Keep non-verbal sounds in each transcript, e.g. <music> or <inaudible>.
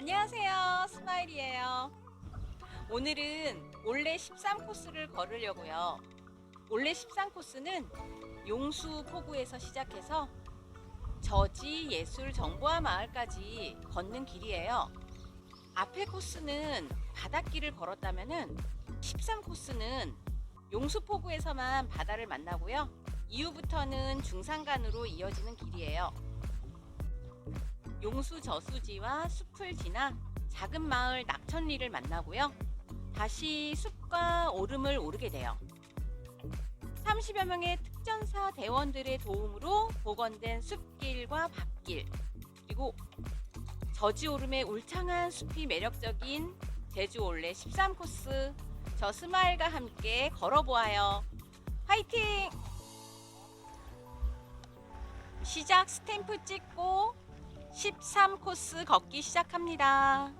안녕하세요. 스마일이에요. 오늘은 올레 13코스를 걸으려고요. 올레 13코스는 용수 포구에서 시작해서 저지 예술 정보화 마을까지 걷는 길이에요. 앞에 코스는 바닷길을 걸었다면은 13코스는 용수 포구에서만 바다를 만나고요. 이후부터는 중산간으로 이어지는 길이에요. 용수 저수지와 숲을 지나 작은 마을 낙천리를 만나고요. 다시 숲과 오름을 오르게 돼요. 30여 명의 특전사 대원들의 도움으로 복원된 숲길과 밭길, 그리고 저지오름의 울창한 숲이 매력적인 제주 올레 13코스 저 스마일과 함께 걸어보아요. 화이팅! 시작 스탬프 찍고 13코스 걷기 시작합니다.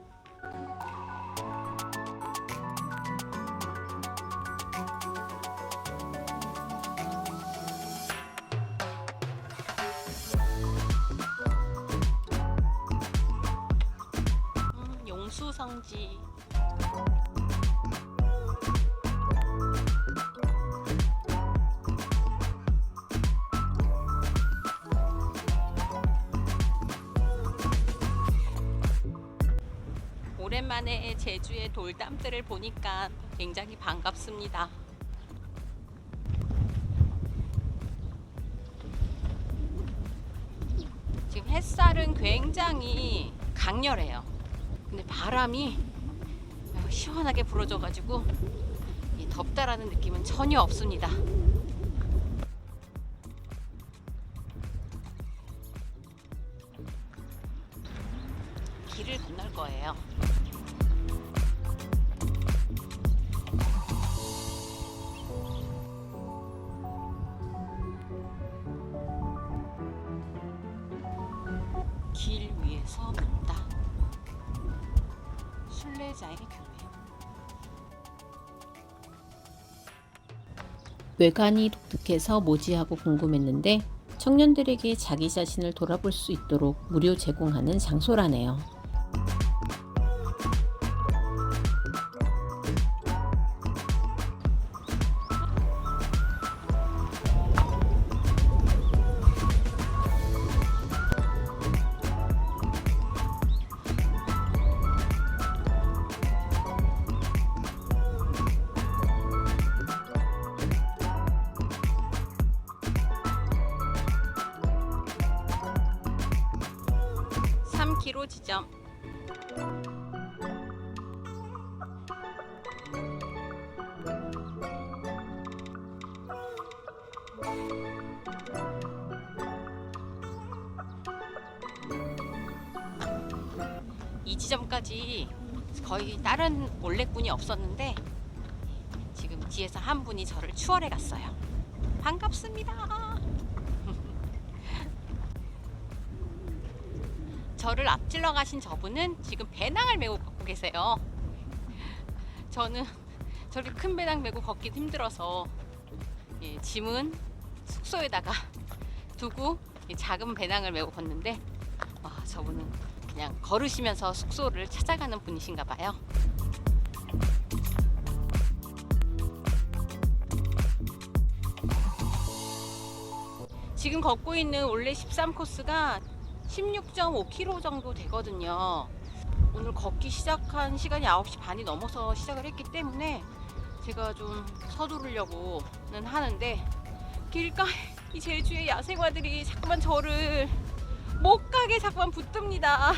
음, 용수성지 제주의 돌담들을 보니까 굉장히 반갑습니다. 지금 햇살은 굉장히 강렬해요. 근데 바람이 시원하게 불어줘가지고 이 덥다라는 느낌은 전혀 없습니다. 서 걷다. 순례자의 교회. 외관이 독특해서 모지하고 궁금했는데 청년들에게 자기 자신을 돌아볼 수 있도록 무료 제공하는 장소라네요. 지점. 이 지점까지 거의 다른 올레꾼이 없었는데 지금 뒤에서 한 분이 저를 추월해 갔어요. 반갑습니다. 저를 앞질러 가신 저분은 지금 배낭을 메고 걷고 계세요. 저는 저렇게 큰 배낭 메고 걷기 힘들어서 예, 짐은 숙소에다가 두고 이 작은 배낭을 메고 걷는데 와, 저분은 그냥 걸으시면서 숙소를 찾아가는 분이신가 봐요. 지금 걷고 있는 올레 13 코스가 16.5km 정도 되거든요. 오늘 걷기 시작한 시간이 9시 반이 넘어서 시작을 했기 때문에 제가 좀 서두르려고는 하는데 길가에 이 제주의 야생화들이 자꾸만 저를 못 가게 자꾸만 붙듭니다.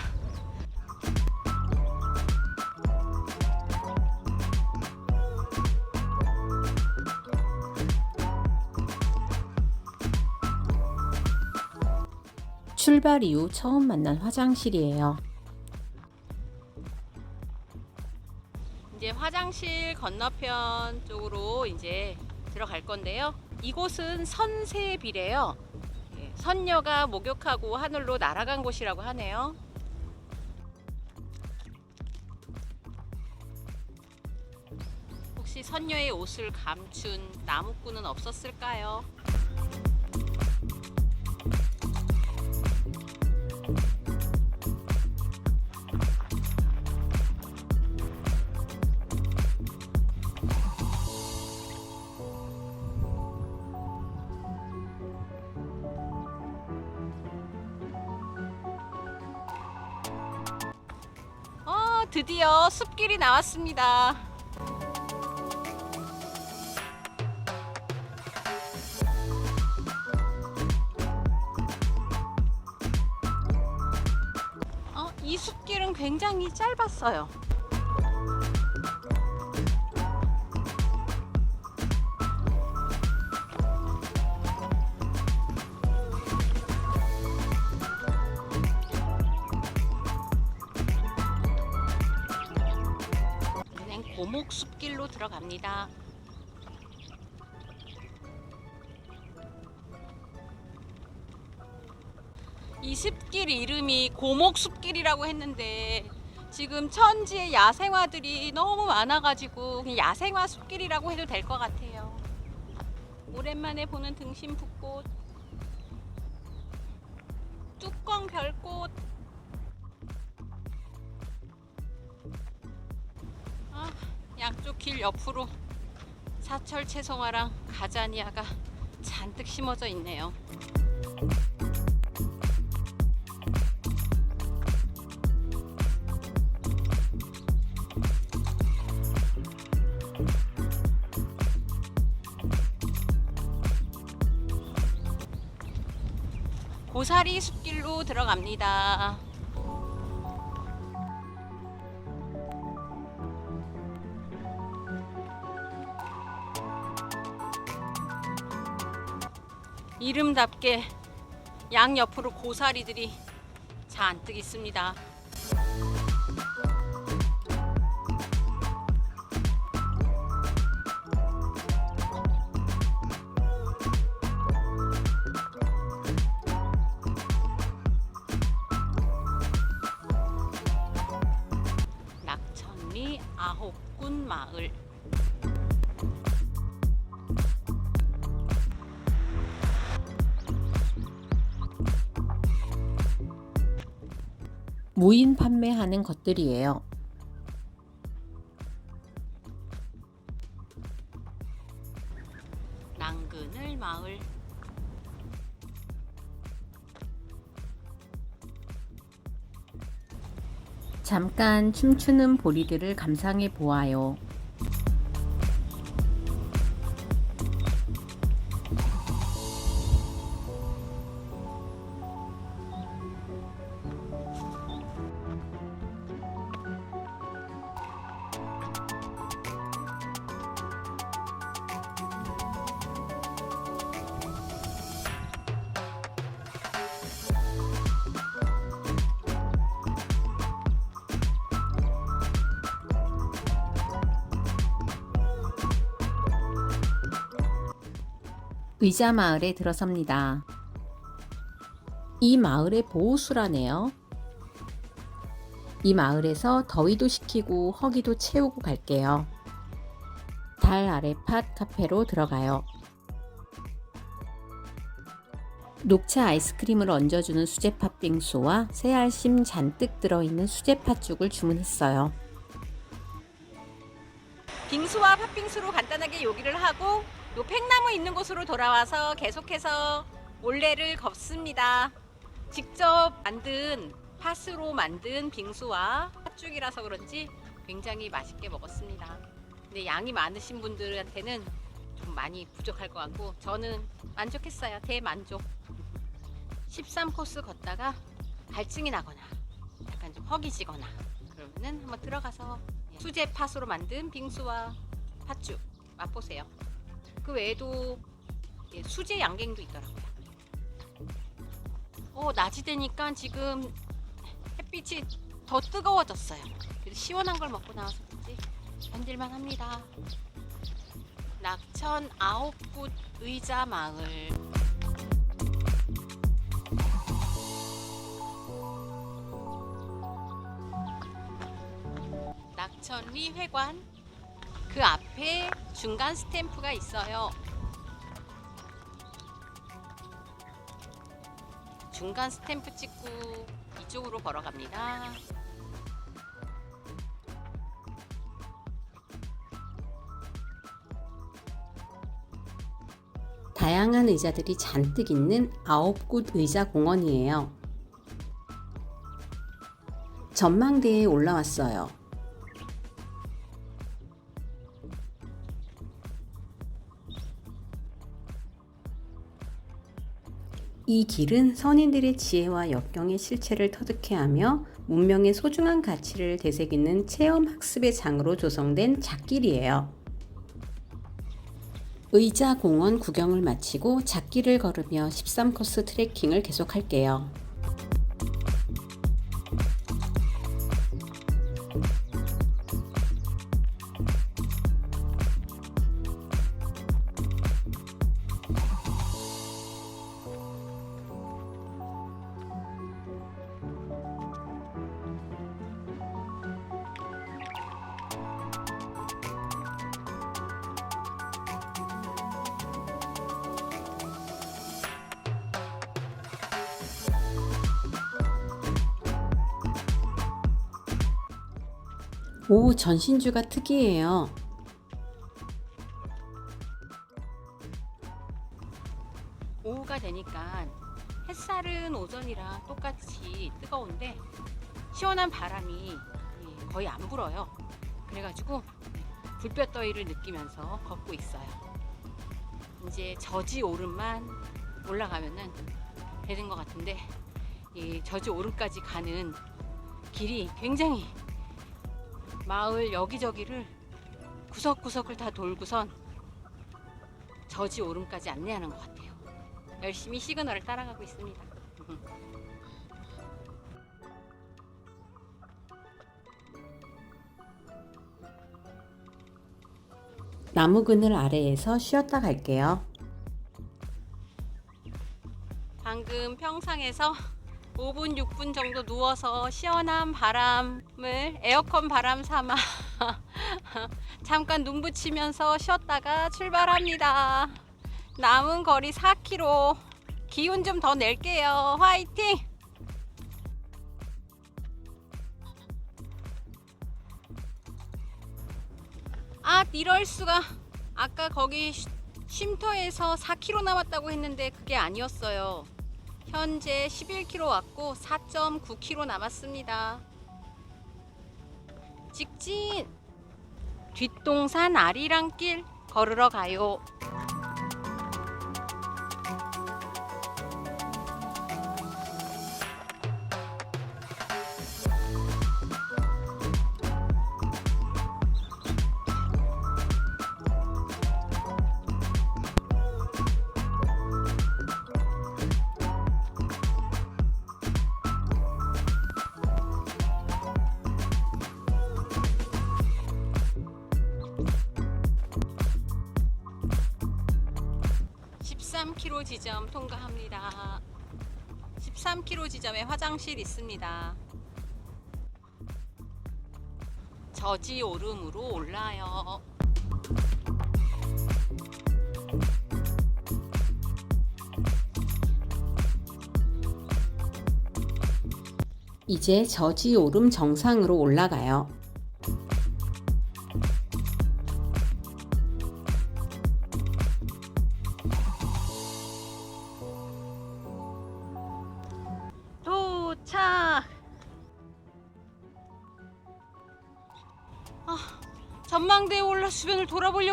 출발 이후 처음 만난 화장실이에요. 이제 화장실 건너편 쪽으로 이제 들어갈 건데요. 이곳은 선세비래요. 예, 선녀가 목욕하고 하늘로 날아간 곳이라고 하네요. 혹시 선녀의 옷을 감춘 나무꾼은 없었을까요? 드디어 숲길이 나왔습니다. 어, 이 숲길은 굉장히 짧았어요. 들어갑니다. 이 숲길 이름이 고목 숲길이라고 했는데 지금 천지의 야생화들이 너무 많아가지고 야생화 숲길이라고 해도 될 것 같아요. 오랜만에 보는 등심 붓꽃, 뚜껑 별꽃. 양쪽 길 옆으로 사철 채송화랑 가자니아가 잔뜩 심어져 있네요. 고사리 숲길로 들어갑니다. 이름답게 양 옆으로 고사리들이 잔뜩 있습니다. 아홉군 마을 무인 판매하는 것들이에요. 낭그늘 마을 잠깐 춤추는 보리들을 감상해 보아요. 의자 마을에 들어섭니다. 이 마을의 보호수라네요. 이 마을에서 더위도 식히고 허기도 채우고 갈게요. 달 아래 팟 카페로 들어가요. 녹차 아이스크림을 얹어주는 수제팥 빙수와 새알심 잔뜩 들어있는 수제팥죽을 주문했어요. 빙수와 팥빙수로 간단하게 요기를 하고 요 팽나무 있는 곳으로 돌아와서 계속해서 올레를 걷습니다. 직접 만든 팥으로 만든 빙수와 팥죽이라서 그런지 굉장히 맛있게 먹었습니다. 근데 양이 많으신 분들한테는 좀 많이 부족할 것 같고 저는 만족했어요. 대만족. 13코스 걷다가 갈증이 나거나 약간 좀 허기지거나 그러면은 한번 들어가서 수제 팥으로 만든 빙수와 팥죽 맛보세요. 그 외에도 예, 수제 양갱도 있더라고요. 어, 낮이 되니까 지금 햇빛이 더 뜨거워졌어요. 그래도 시원한 걸 먹고 나와서 그런지 견딜만 합니다. 낙천 아홉굿 의자 마을. 낙천리 회관 그 앞에 중간 스탬프가 있어요. 중간 스탬프 찍고 이쪽으로 걸어갑니다. 다양한 의자들이 잔뜩 있는 아홉 곳 의자 공원이에요. 전망대에 올라왔어요. 이 길은 선인들의 지혜와 역경의 실체를 터득해 하며 문명의 소중한 가치를 되새기는 체험 학습의 장으로 조성된 잣길이에요. 의자 공원 구경을 마치고 잣길을 걸으며 13코스 트레킹을 계속할게요. 오, 전신주가 특이해요. 오후가 되니까 햇살은 오전이랑 똑같이 뜨거운데 시원한 바람이 예, 거의 안 불어요. 그래가지고 불볕 더위를 느끼면서 걷고 있어요. 이제 저지 오름만 올라가면은 되는 것 같은데 이 저지 오름까지 가는 길이 굉장히 마을 여기저기를 구석구석을 다 돌고선 저지 오름까지 안내하는 것 같아요. 열심히 시그널을 따라가고 있습니다. <laughs> 나무 그늘 아래에서 쉬었다 갈게요. 방금 평상에서 5분, 6분 정도 누워서 시원한 바람을 에어컨 바람 삼아 <laughs> 잠깐 눈 붙이면서 쉬었다가 출발합니다. 남은 거리 4km. 기운 좀 더 낼게요. 화이팅! 아, 이럴 수가. 아까 거기 쉼- 쉼터에서 4km 남았다고 했는데 그게 아니었어요. 현재 11km 왔고 4.9km 남았습니다. 직진! 뒷동산 아리랑길 걸으러 가요. 십삼 k m 지점 통과합니다. 13km 지점에 화장실 있습니다. 저지 오름으로 올라요. 이제 저지 오름 정상으로 올라가요.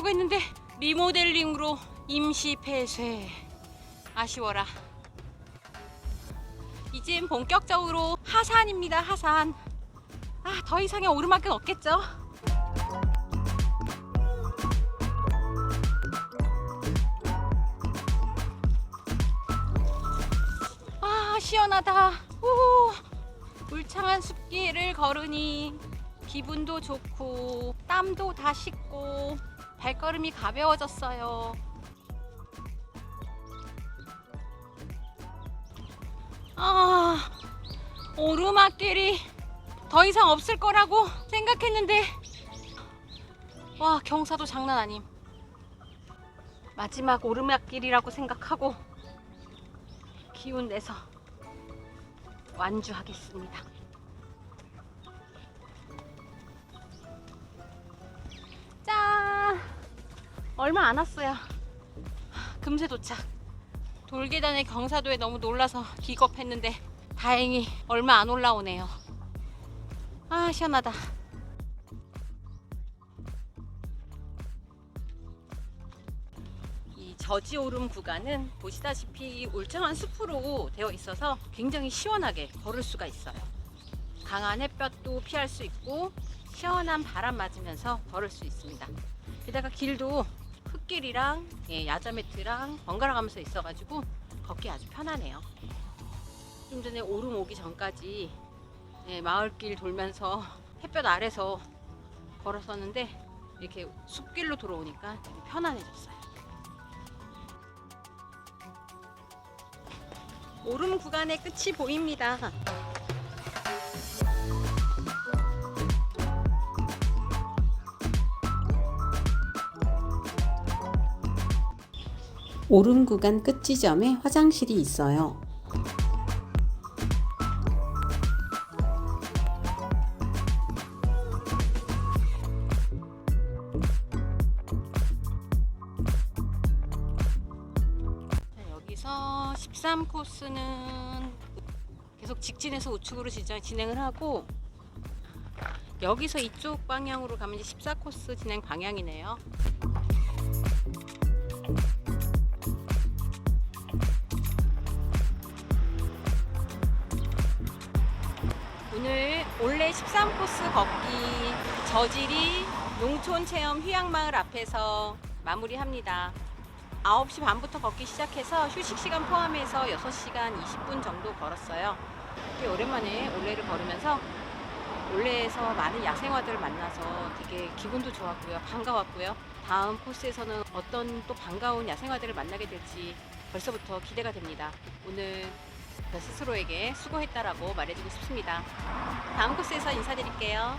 돌아보려고 했는데 리모델링으로 임시 폐쇄. 아쉬워라. 이젠 본격적으로 하산입니다, 하산. 아, 더 이상의 오르막은 없겠죠? 아, 시원하다. 오, 울창한 숲길을 걸으니 기분도 좋고 땀도 다 식고 발걸음이 가벼워졌어요. 아, 오르막길이 더 이상 없을 거라고 생각했는데 와, 경사도 장난 아님. 마지막 오르막길이라고 생각하고 기운 내서 완주하겠습니다. 얼마 안 왔어요. 금세 도착. 돌계단의 경사도에 너무 놀라서 기겁했는데 다행히 얼마 안 올라오네요. 아, 시원하다. 이 저지 오름 구간은 보시다시피 울창한 숲으로 되어 있어서 굉장히 시원하게 걸을 수가 있어요. 강한 햇볕도 피할 수 있고 시원한 바람 맞으면서 걸을 수 있습니다. 게다가 길도 흙길이랑 예, 야자 매트랑 번갈아 가면서 있어가지고 걷기 아주 편하네요. 좀 전에 오름 오기 전까지 예, 마을길 돌면서 <laughs> 햇볕 아래서 걸었었는데 이렇게 숲길로 들어오니까 좀 편안해졌어요. 오름 구간의 끝이 보입니다. 오름 구간 끝 지점에 화장실이 있어요. 자, 여기서 13코스는 계속 직진해서 우측으로 진행을 하고 여기서 이쪽 방향으로 가면 이제 14코스 진행 방향이네요. 13코스 걷기 저지리 농촌 체험 휴양마을 앞에서 마무리합니다. 9시 반부터 걷기 시작해서 휴식 시간 포함해서 6시간 20분 정도 걸었어요. 꽤 오랜만에 올레를 걸으면서 올레에서 많은 야생화들을 만나서 되게 기분도 좋았고요. 반가웠고요. 다음 코스에서는 어떤 또 반가운 야생화들을 만나게 될지 벌써부터 기대가 됩니다. 오늘 저 스스로에게 수고했다라고 말해주고 싶습니다. 다음 코스에서 인사드릴게요.